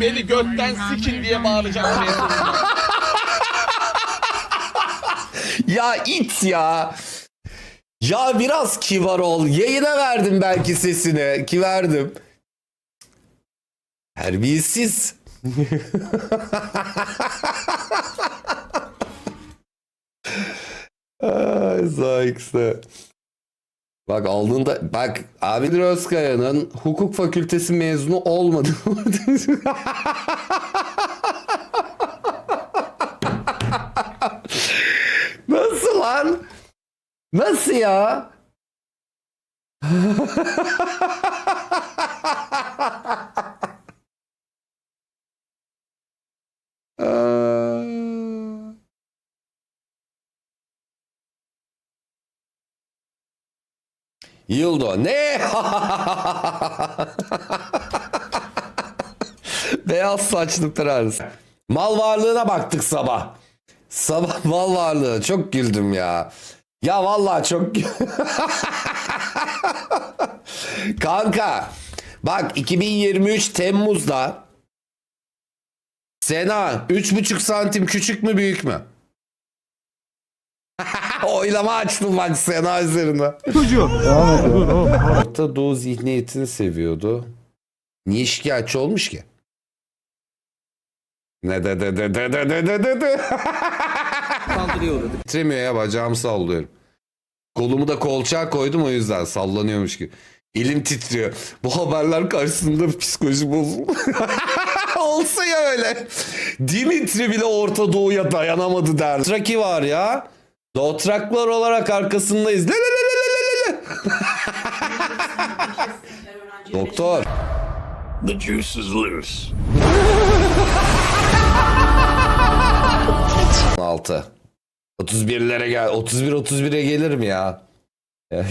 Beni götten sikin diye sonunda. Ya it ya. Ya biraz kibar ol. Yayına verdim belki sesini. Ki verdim. Terbiyesiz. Ay Zayıksı. Bak aldığında bak Abidir Özkaya'nın hukuk fakültesi mezunu olmadı. Nasıl lan? Nasıl ya? Aa. Yıldo ne? Beyaz saçlı prens. Mal varlığına baktık sabah. Sabah mal varlığı çok güldüm ya. Ya vallahi çok Kanka bak 2023 Temmuz'da Sena 3,5 santim küçük mü büyük mü? Oylama açtım bak Sena üzerine. Orta Doğu zihniyetini seviyordu. Niye şikayetçi olmuş ki? Ne de de de de de de de de de. Saldırıya uğradık. Titremiyor ya bacağımı sallıyorum. Kolumu da kolçağa koydum o yüzden sallanıyormuş gibi. Elim titriyor. Bu haberler karşısında psikoloji bozuldu. Olsa ya öyle. Dimitri bile Orta Doğu'ya dayanamadı der. Traki var ya. Dotraklar olarak arkasındayız. Le le le le le le le. Doktor. The juice is loose. 6. 31'lere gel. 31 31'e gelirim ya.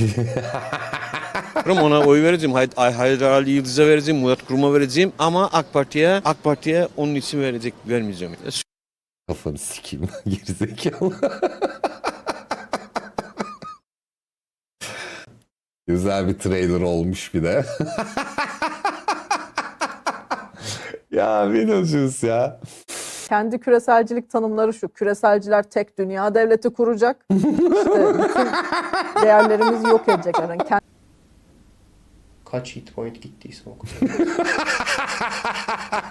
ona oy vereceğim. Hay Hay- Haydar Ali Yıldız'a vereceğim. Murat Kurum'a vereceğim. Ama AK Parti'ye AK Parti'ye onun için verecek vermeyeceğim. Kafanı sikeyim gerizekalı. Güzel bir trailer olmuş bir de. ya Beetlejuice ya. Kendi küreselcilik tanımları şu. Küreselciler tek dünya devleti kuracak. İşte bütün değerlerimizi yok edecek. Yani Kaç hit point gittiyse o kadar.